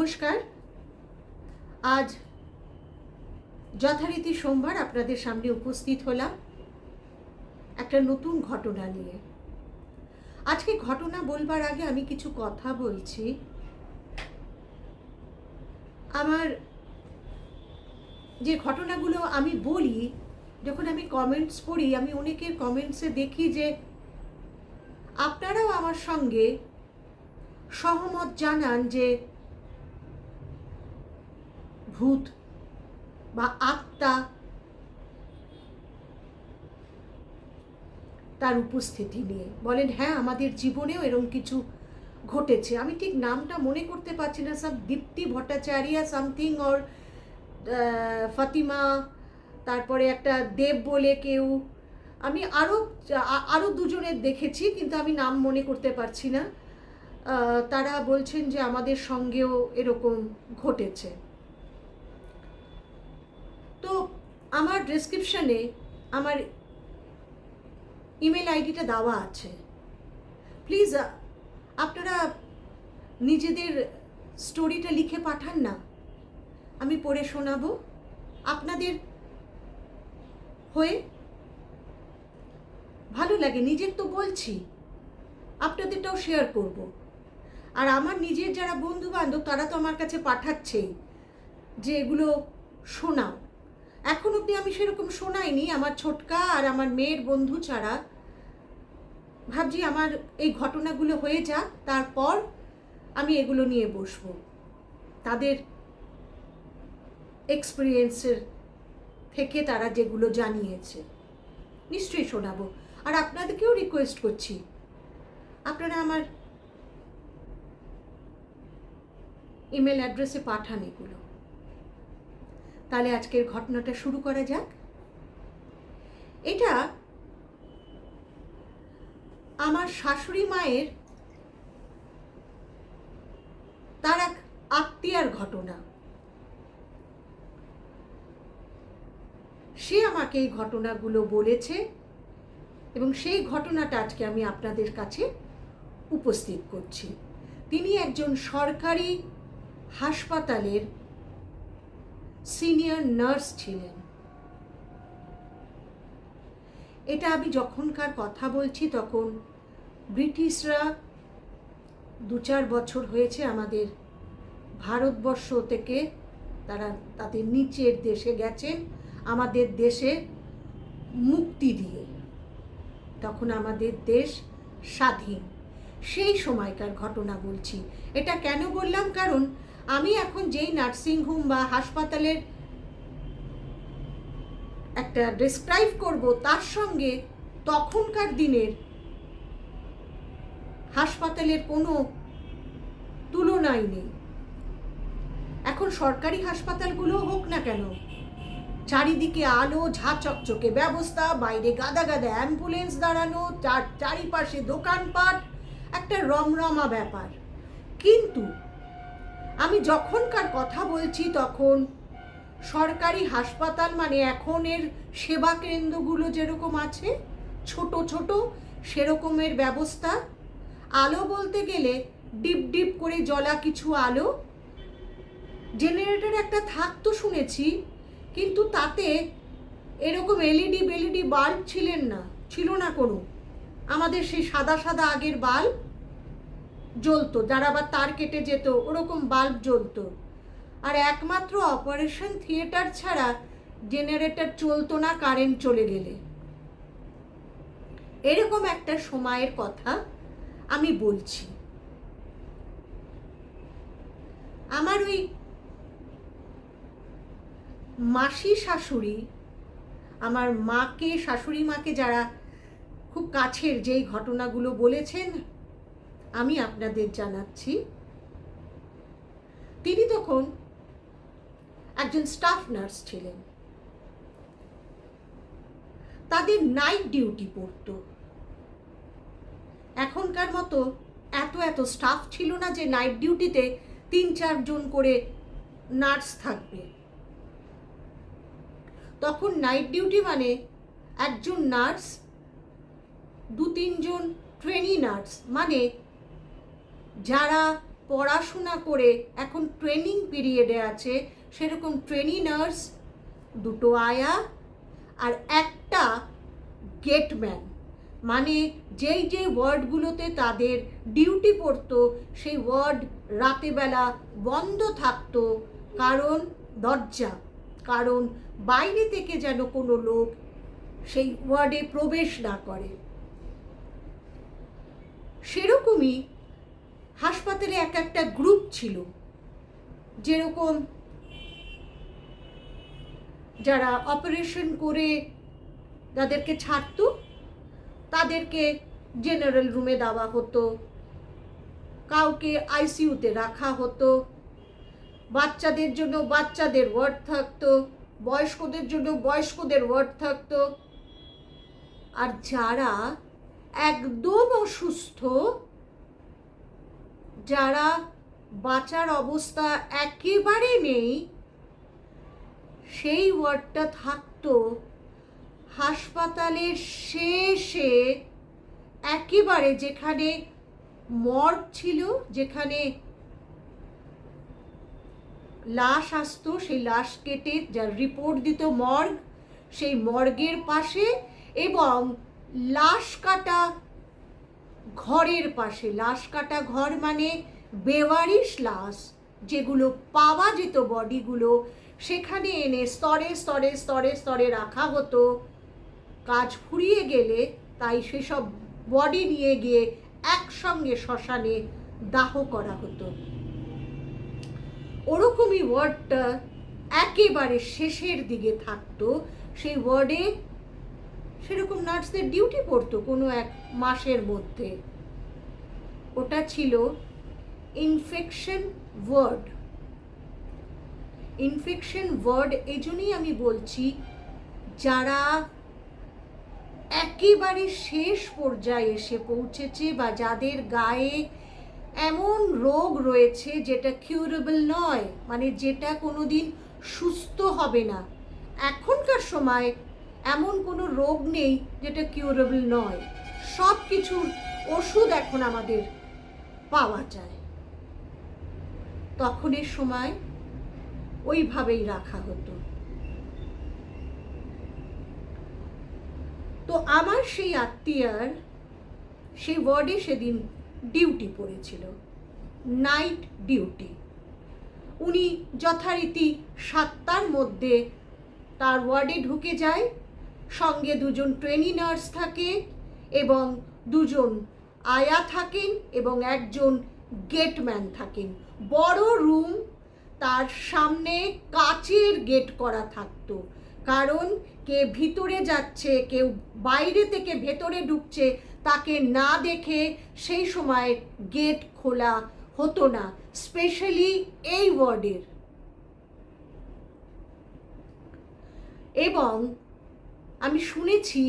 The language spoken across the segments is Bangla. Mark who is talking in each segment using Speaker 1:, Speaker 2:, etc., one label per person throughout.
Speaker 1: নমস্কার। আজ যথারীতি সোমবার আপনাদের সামনে উপস্থিত হলাম একটা নতুন ঘটনা নিয়ে। আজকে ঘটনা বলবার আগে আমি কিছু কথা বলছি। আমার যে ঘটনাগুলো আমি বলি, যখন আমি কমেন্টস পড়ি, আমি অনেকের কমেন্টসে দেখি যে আপনারাও আমার সঙ্গে সহমত জানান যে ভূত বা আত্মা তার উপস্থিতি নিয়ে। বলেন হ্যাঁ আমাদের জীবনেও এরকম কিছু ঘটেছে। আমি ঠিক নামটা মনে করতে পারছি না, সব দীপ্তি ভট্টাচার্য সামথিং ওর ফাতিমা, তারপরে একটা দেব বলে কেউ। আমি আরও আরও দুজনের দেখেছি, কিন্তু আমি নাম মনে করতে পারছি না। তারা বলছেন যে আমাদের সঙ্গেও এরকম ঘটেছে। তো আমার ডেসক্রিপশনে আমার ইমেল আইডিটা দেওয়া আছে। প্লিজ আপনারা নিজেদের স্টোরিটা লিখে পাঠান না। আমি পড়ে শোনাবো। আপনাদের হয়ে ভালো লাগে, নিজের তো বলছি, আপনাদেরটাও শেয়ার করব। আর আমার নিজের যারা বন্ধু বান্ধব তারা তো আমার কাছে পাঠাচ্ছেই যে এগুলো শোনাও। এখন অবধি আমি সেরকম শোনাইনি। আমার ছোটকা আর আমার মেয়ের বন্ধু ছাড়া। ভাবছি আমার এই ঘটনাগুলো হয়ে যাক, তারপর আমি এগুলো নিয়ে বসবো। তাদের এক্সপিরিয়েন্সের থেকে তারা যেগুলো জানিয়েছে, নিশ্চয়ই শোনাবো। আর আপনাদেরকেও রিকোয়েস্ট করছি, আপনারা আমার ইমেল অ্যাড্রেসে পাঠান এগুলো। তাহলে আজকের ঘটনাটা শুরু করা যাক। এটা আমার শাশুড়ি মায়ের তার এক আত্মীয়ার ঘটনা। সে আমাকে এই ঘটনাগুলো বলেছে এবং সেই ঘটনাটা আজকে আমি আপনাদের কাছে উপস্থিত করছি। তিনি একজন সরকারি হাসপাতালের সিনিয়র নার্স ছিলেন। এটা আমি যখনকার কথা বলছি তখন ব্রিটিশরা দু চার বছর হয়েছে আমাদের ভারতবর্ষ থেকে তারা তাদের নিচের দেশে গেছেন, আমাদের দেশে মুক্তি দিয়ে। তখন আমাদের দেশ স্বাধীন। সেই সময়কার ঘটনা বলছি। এটা কেন বললাম? কারণ আমি এখন যেই নার্সিংহোম বা হাসপাতালের একটা ডেসক্রাইব করব, তার সঙ্গে তখনকার দিনের হাসপাতালের কোনো তুলনাই নেই। এখন সরকারি হাসপাতালগুলো হোক না কেন, চারিদিকে আলো, ঝা চকচকে ব্যবস্থা, বাইরে গাদা গাদা অ্যাম্বুলেন্স দাঁড়ানো চার চারিপাশে দোকানপাট, একটা রমরমা ব্যাপার। কিন্তু আমি যখনকার কথা বলছি তখন সরকারি হাসপাতাল মানে এখন এর সেবা কেন্দ্রগুলো যেরকম আছে, ছোট ছোট সেরকমের ব্যবস্থা। আলো বলতে গেলে ডিপ ডিপ করে জ্বলা কিছু আলো। জেনারেটর একটা থাকতো শুনেছি, কিন্তু তাতে এরকম এলইডি বেলইডি বাল্ব ছিলেন না, ছিল না কোনো। আমাদের সেই সাদা সাদা আগের বাল্ব জ্বলতো, যারা আবার তার কেটে যেত, ওরকম বাল্ব জ্বলতো। আর একমাত্র অপারেশন থিয়েটার ছাড়া জেনারেটর চলতো না কারেন্ট চলে গেলে। এরকম একটা সময়ের কথা আমি বলছি। আমার ওই মাসি শাশুড়ি, আমার মাকে শাশুড়ি মাকে যারা খুব কাছের যেই ঘটনাগুলো বলেছেন আমি আপনাদের জানাচ্ছি, তিনি তখন একজন স্টাফ নার্স ছিলেন। তাদের নাইট ডিউটি পড়তো। এখনকার মতো এত এত স্টাফ ছিল না যে নাইট ডিউটিতে তিন চারজন করে নার্স থাকবে। তখন নাইট ডিউটি মানে একজন নার্স দু তিনজন ট্রেনি নার্স মানে যারা পড়াশোনা করে এখন ট্রেনিং পিরিয়ডে আছে, সেরকম ট্রেনি নার্স দুটো আয়া আর একটা গেটম্যান মানে যেই যে ওয়ার্ডগুলোতে তাদের ডিউটি পড়তো, সেই ওয়ার্ড রাতেবেলা বন্ধ থাকতো, কারণ দরজা, কারণ বাইরে থেকে যেন কোনো লোক সেই ওয়ার্ডে প্রবেশ না করে। সেরকমই হাসপাতালে এক একটা গ্রুপ ছিল। যেরকম যারা অপারেশন করে যাদেরকে ছাড়তো, তাদেরকে জেনারেল রুমে দেওয়া হতো, কাউকে আইসিইউতে রাখা হতো, বাচ্চাদের জন্য বাচ্চাদের ওয়ার্ড থাকতো, বয়স্কদের জন্য বয়স্কদের ওয়ার্ড থাকতো। আর যারা একদম অসুস্থ যারা বাঁচার অবস্থা একেবারে নেই, সেই ওয়ার্ডটা থাকতো হাসপাতালের শেষে, একেবারে যেখানে মর্গ ছিল, যেখানে লাশ আসতো, সেই লাশ কেটে যার রিপোর্ট দিত মর্গ, সেই মর্গের পাশে এবং লাশ কাটা ঘরের পাশে লাশ কাটা ঘর মানে বেওয়ারিশ লাশ, যেগুলো পাওয়া যেত বডিগুলো সেখানে এনে স্তরে স্তরে স্তরে স্তরে রাখা হতো। কাজ ফুরিয়ে গেলে তাই সেসব বডি নিয়ে গিয়ে একসঙ্গে শ্মশানে দাহ করা হতো। ওরকমই ওয়ার্ডটা একেবারে শেষের দিকে থাকতো। সেই ওয়ার্ডে সেরকম নার্সদের ডিউটি পড়তো কোনো এক মাসের মধ্যে। ওটা ছিল ইনফেকশন ওয়ার্ড ইনফেকশন ওয়ার্ড এই জন্যই আমি বলছি, যারা একেবারে শেষ পর্যায়ে এসে পৌঁছেছে বা যাদের গায়ে এমন রোগ রয়েছে যেটা কিউরেবল নয় মানে যেটা কোনো দিন সুস্থ হবে না, এখনকার সময় এমন কোনো রোগ নেই যেটা কিউরেবল নয়। সব কিছুর ওষুধ এখন আমাদের পাওয়া যায়। তখনের সময় ওইভাবেই রাখা হতো। তো আমার সেই আত্মীয়ার সেই ওয়ার্ডে সেদিন ডিউটি পড়েছিল, নাইট ডিউটি। উনি যথারীতি সাতটার মধ্যে তার ওয়ার্ডে ঢুকে যায় সঙ্গে দুজন ট্রেনি নার্স থাকে এবং দুজন আয়া থাকেন এবং একজন গেটম্যান থাকেন। বড় রুম তার সামনে কাচের গেট করা থাকতো। কারণ কে ভিতরে যাচ্ছে, কেউ বাইরে থেকে ভেতরে ঢুকছে, তাকে না দেখে সেই সময় গেট খোলা হতো না স্পেশালি এই ওয়ার্ডের এবং আমি শুনেছি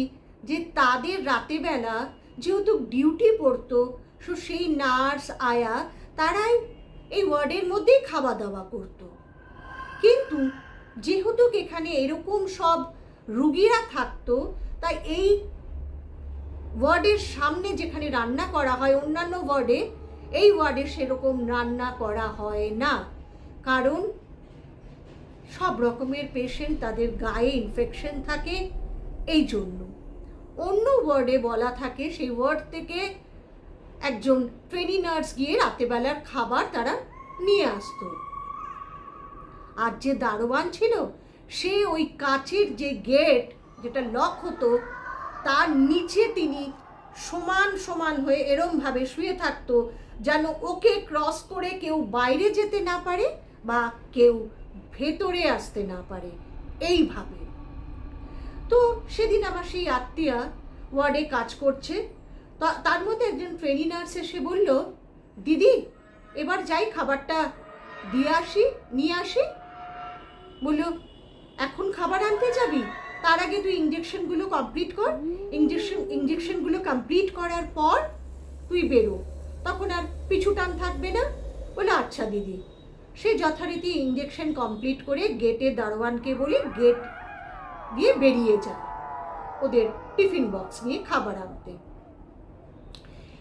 Speaker 1: যে তাদের রাতেবেলা যেহেতু ডিউটি পড়তো, সো সেই নার্স আয়া তারাই এই ওয়ার্ডের মধ্যেই খাওয়া দাওয়া করতো। কিন্তু যেহেতু এখানে এরকম সব রুগীরা থাকতো, তাই এই ওয়ার্ডের সামনে যেখানে রান্না করা হয়, অন্যান্য ওয়ার্ডে এই ওয়ার্ডে সেরকম রান্না করা হয় না। কারণ সব রকমের পেশেন্ট তাদের গায়ে ইনফেকশন থাকে এই জন্য। অন্য ওয়ার্ডে বলা থাকে সেই ওয়ার্ড থেকে একজন ট্রেনি নার্স গিয়ে রাতেবেলার খাবার তারা নিয়ে আসতো। আর যে দারোয়ান ছিল, সে ওই কাচের যে গেট যেটা লক হতো, তার নিচে তিনি সমান সমান হয়ে এরমভাবে শুয়ে থাকতো যেন ওকে ক্রস করে কেউ বাইরে যেতে না পারে বা কেউ ভেতরে আসতে না পারে। এইভাবে তো সেদিন আমার সেই আত্মীয়া ওয়ার্ডে কাজ করছে। তার মধ্যে একজন ট্রেনি নার্স এসে বলল, দিদি, এবার যাই খাবারটা দিয়ে আসি, নিয়ে আসি। বলল, এখন খাবার আনতে যাবি? তার আগে তুই ইঞ্জেকশনগুলো কমপ্লিট কর। ইঞ্জেকশন ইঞ্জেকশনগুলো কমপ্লিট করার পর তুই বেরো। তখন আর পিছু টান থাকবে না। বলে আচ্ছা দিদি। সে যথারীতি ইঞ্জেকশন কমপ্লিট করে গেটে দারোয়ানকে বলে গেট দিয়ে বেরিয়ে যায়। ওদের টিফিন বক্স নিয়ে খাবার আনতে।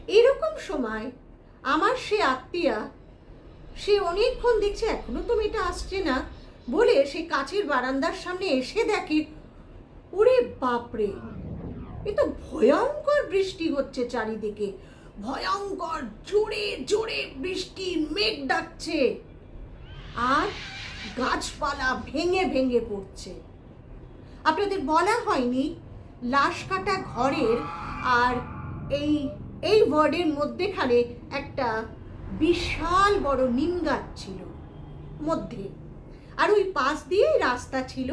Speaker 1: এরকম সময় আমার সে আত্মীয়া, সে অনেকক্ষণ দেখছে, এখনও তো মেয়েটা আসছে না। বলে সে কাছের বারান্দার সামনে এসে দেখে, ওরে বাপরে! এ তো ভয়ঙ্কর বৃষ্টি হচ্ছে চারিদিকে। ভয়ঙ্কর, জোরে জোরে বৃষ্টি, মেঘ ডাকছে। আর গাছপালা ভেঙে ভেঙে পড়ছে। আপনাদের বলা হয়নি, লাশ কাটা ঘরের আর এই এই ওয়ার্ডের মধ্যেখানে একটা বিশাল বড় নিম গাছ ছিল, মধ্যে। আর ওই পাশ দিয়েই রাস্তা ছিল,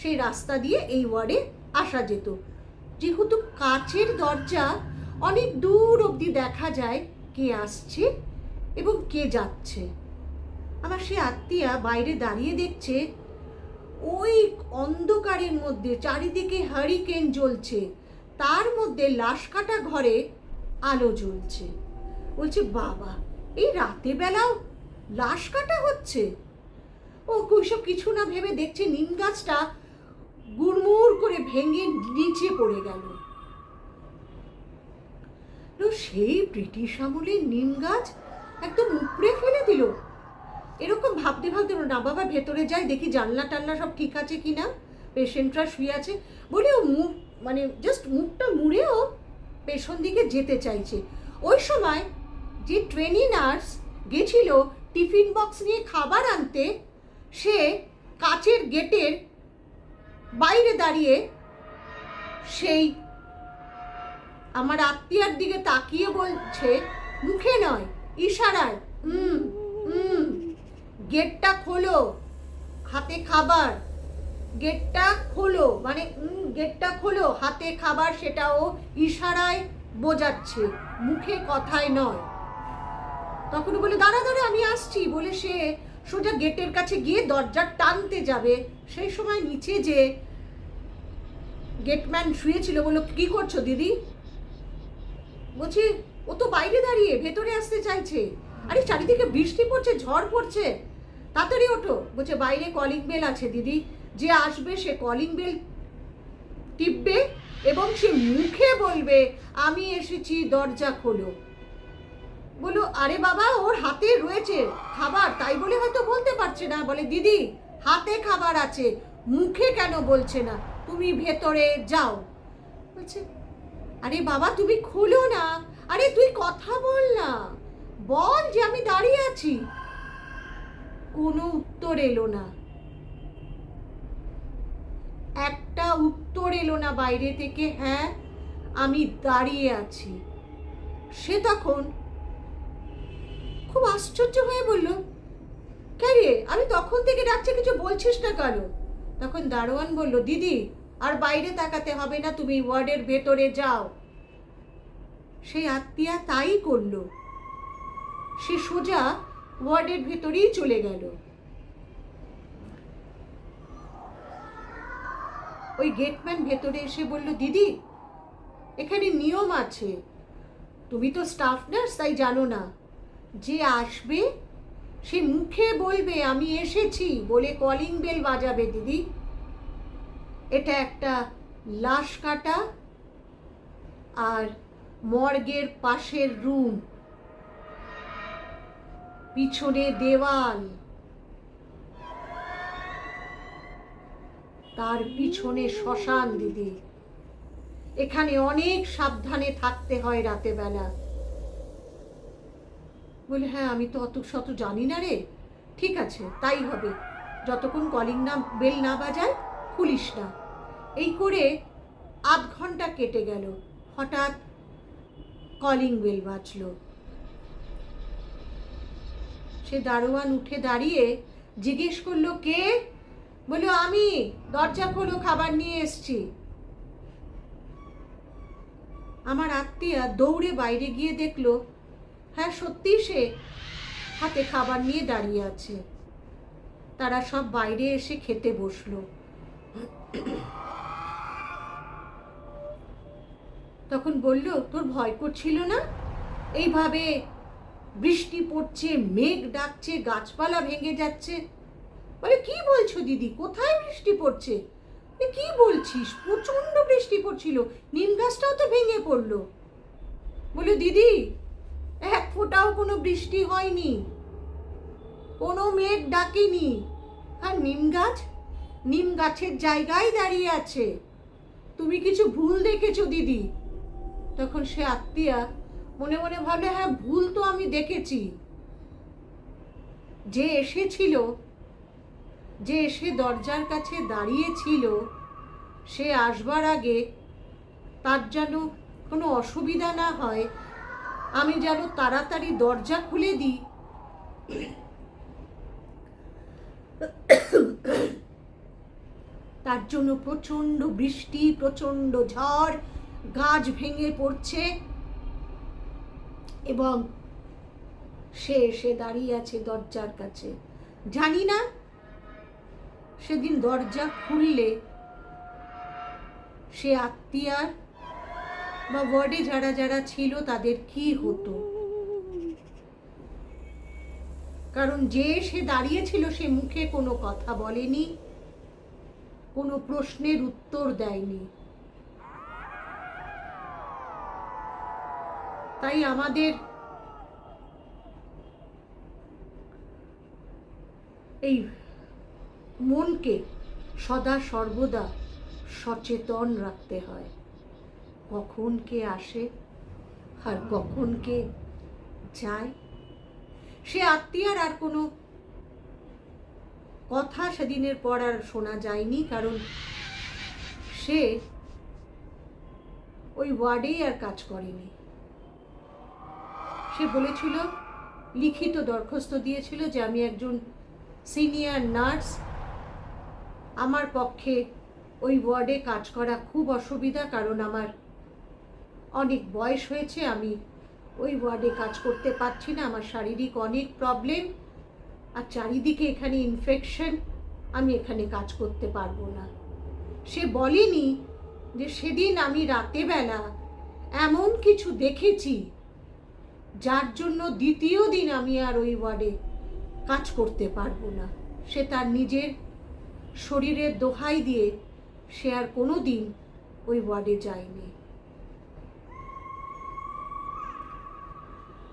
Speaker 1: সেই রাস্তা দিয়ে এই ওয়ার্ডে আসা যেত। যেহেতু কাচের দরজা অনেক দূর অবধি দেখা যায় কে আসছে এবং কে যাচ্ছে। আমার সে আত্মীয়া বাইরে দাঁড়িয়ে দেখছে ওই অন্ধকারের মধ্যে চারিদিকে হারিকেন জ্বলছে। তার মধ্যে লাশ কাটা ঘরে আলো জ্বলছে। বলছে, বাবা, এই রাতে বেলাও লাশ কাটা হচ্ছে? ও ওইসব কিছু না ভেবে দেখছে নিম গাছটা গুড়মুড় করে ভেঙে নিচে পড়ে গেল। সেই ব্রিটিশ আমলের নিম গাছ একদম উপড়ে ফেলে দিল। এরকম ভাবতে ভাবতে না, বাবা ভেতরে যাই দেখি জানলা টানলা সব ঠিক আছে কি না পেশেন্টরা শুয়ে আছে। বলে ও মুখ মানে জাস্ট মুখটা মুড়েও পেছন দিকে যেতে চাইছে। ওই সময় যে ট্রেনি নার্স গেছিল টিফিন বক্স নিয়ে খাবার আনতে, সে কাচের গেটের বাইরে দাঁড়িয়ে সেই আমার আত্মীয়ার দিকে তাকিয়ে বলছে, মুখে নয়, ইশারায়, হুম গেটটা খোলো। হাতে খাবার। গেটটা খোলো। মানে গেটটা খোলো। হাতে খাবার সেটাও ইশারায় বোঝাচ্ছে। মুখে কথায় নয়। তখন বলে, দাঁড়া দাঁড়া, আমি আসছি। বলে সে সোজা গেটের কাছে গিয়ে দরজা টানতে যাবে। সেই সময় নিচে যে গেটম্যান শুয়েছিল, বলল, কি করছ দিদি? বলছি, ও তো বাইরে দাঁড়িয়ে ভেতরে আসতে চাইছে। আরে, চারিদিকে বৃষ্টি পড়ছে, ঝড় পড়ছে। তাড়াতাড়ি ওঠো। বলছে, বাইরে কলিং বেল আছে, দিদি। যে আসবে, সে কলিং বেল টিপবে এবং সে মুখে বলবে, আমি এসেছি, দরজা খোলো। বলো আরে বাবা, ওর হাতে রয়েছে খাবার। তাই বলে হয়তো বলতে পারছে না। বলে, দিদি, হাতে খাবার আছে, মুখে কেন বলছে না? তুমি ভেতরে যাও। বলছে, আরে বাবা, তুমি খুলো না। আরে তুই কথা বল না। বল যে আমি দাঁড়িয়ে আছি। কোনো উত্তর এলো না। একটা উত্তর এলো না বাইরে থেকে হ্যাঁ আমি দাঁড়িয়ে আছি। সে তখন খুব আশ্চর্য হয়ে বলল, কে রে, আমি তখন থেকে ডাকছি, কিছু বলছিস না কেন? তখন দারোয়ান বলল, দিদি, আর বাইরে তাকাতে হবে না, তুমি ওয়ার্ডের ভেতরে যাও। সেই আত্মীয়া তাই করল। সে সোজা ওয়ার্ডের ভেতরেই চলে গেল। ওই গেটম্যান ভেতরে এসে বলল, দিদি, এখানে নিয়ম আছে। তুমি তো স্টাফ নার্স তাই জানো না। যে আসবে, সে মুখে বলবে, আমি এসেছি বলে কলিং বেল বাজাবে, দিদি। এটা একটা লাশ কাটা আর মর্গের পাশের রুম পিছনে দেওয়াল। তার পিছনে শ্মশান দিদি। এখানে অনেক সাবধানে থাকতে হয় রাতে বেলা। বলে হ্যাঁ আমি তো অত শত জানি না রে। ঠিক আছে, তাই হবে। যতক্ষণ কলিং না বেল না বাজায়, খুলিস না। এই করে আধ ঘণ্টা কেটে গেল। হঠাৎ কলিং বেল বাজলো। সে দারোয়ান উঠে দাঁড়িয়ে জিজ্ঞেস করল, কে? বলল, আমি, দরজা খোলো, খাবার নিয়ে এসছি। আমার আত্মীয়া দৌড়ে বাইরে গিয়ে দেখল হ্যাঁ সত্যি সে হাতে খাবার নিয়ে দাঁড়িয়ে আছে। তারা সব বাইরে এসে খেতে বসল। তখন বলল, তোর ভয় করছিল না? এইভাবে বৃষ্টি পড়ছে, মেঘ ডাকছে, গাছপালা ভেঙে যাচ্ছে। বলে কি বলছো দিদি? কোথায় বৃষ্টি পড়ছে? কি বলছিস? প্রচণ্ড বৃষ্টি পড়ছিল। নিম গাছটাও তো ভেঙে পড়ল। বলে, দিদি, এক ফোঁটাও কোনো বৃষ্টি হয়নি। কোনো মেঘ ডাকেনি। আর নিম গাছ? নিম গাছের জায়গায় দাঁড়িয়ে আছে। তুমি কিছু ভুল দেখেছ, দিদি? তখন সে আত্মীয়া মনে মনে ভাবলে হ্যাঁ ভুল তো আমি দেখেছি। যে এসেছিল, যে এসে দরজার কাছে দাঁড়িয়েছিল, সে আসবার আগে তার যেন কোনো অসুবিধা না হয়, আমি যেন তাড়াতাড়ি দরজা খুলে দিই। তার জন্য প্রচণ্ড বৃষ্টি, প্রচণ্ড ঝড়, গাছ ভেঙে পড়ছে। এবং সে এসে দাঁড়িয়ে আছে দরজার কাছে। জানি না সেদিন দরজা খুললে সে আত্মীয়ার বা ওয়ার্ডে যারা যারা ছিল তাদের কি হতো? কারণ যে সে দাঁড়িয়েছিল সে মুখে কোনো কথা বলেনি, কোনো প্রশ্নের উত্তর দেয়নি। তাই আমাদের এই মনকে সদা সর্বদা সচেতন রাখতে হয়। কখন কে আসে আর কখন কে যায়? সে আত্মীয়ার আর কোনো কথা সেদিনের পর আর শোনা যায়নি, কারণ সে ওই ওয়ার্ডেই আর কাজ করেনি। সে বলেছিল, লিখিত দরখাস্ত দিয়েছিল যে আমি একজন সিনিয়র নার্স। আমার পক্ষে ওই ওয়ার্ডে কাজ করা খুব অসুবিধা, কারণ আমার অনেক বয়স হয়েছে, আমি ওই ওয়ার্ডে কাজ করতে পারছি না, আমার শারীরিক অনেক প্রবলেম, আর চারিদিকে এখানে ইনফেকশন আমি এখানে কাজ করতে পারব না। সে বলেনি যে সেদিন আমি রাতেবেলা এমন কিছু দেখেছি যার জন্য দ্বিতীয় দিন আমি আর ওই ওয়ার্ডে কাজ করতে পারব না। সে তার নিজের শরীরের দোহাই দিয়ে সে আর কোনো দিন ওই ওয়ার্ডে যায়নি।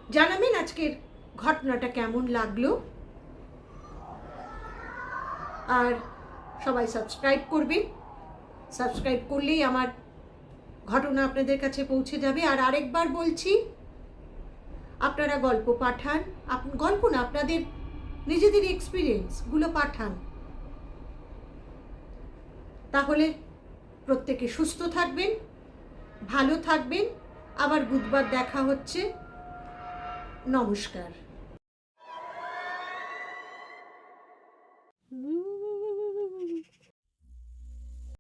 Speaker 1: জানাবেন আজকের ঘটনাটা কেমন লাগল? আর সবাই সাবস্ক্রাইব করবেন। সাবস্ক্রাইব করলেই আমার ঘটনা আপনাদের কাছে পৌঁছে যাবে। আর আরেকবার বলছি আপনারা গল্প পাঠান। গল্প না, আপনাদের নিজেদের এক্সপিরিয়েন্সগুলো পাঠান। তাহলে প্রত্যেকে সুস্থ থাকবেন, ভালো থাকবেন। আবার বুধবার দেখা হচ্ছে। নমস্কার।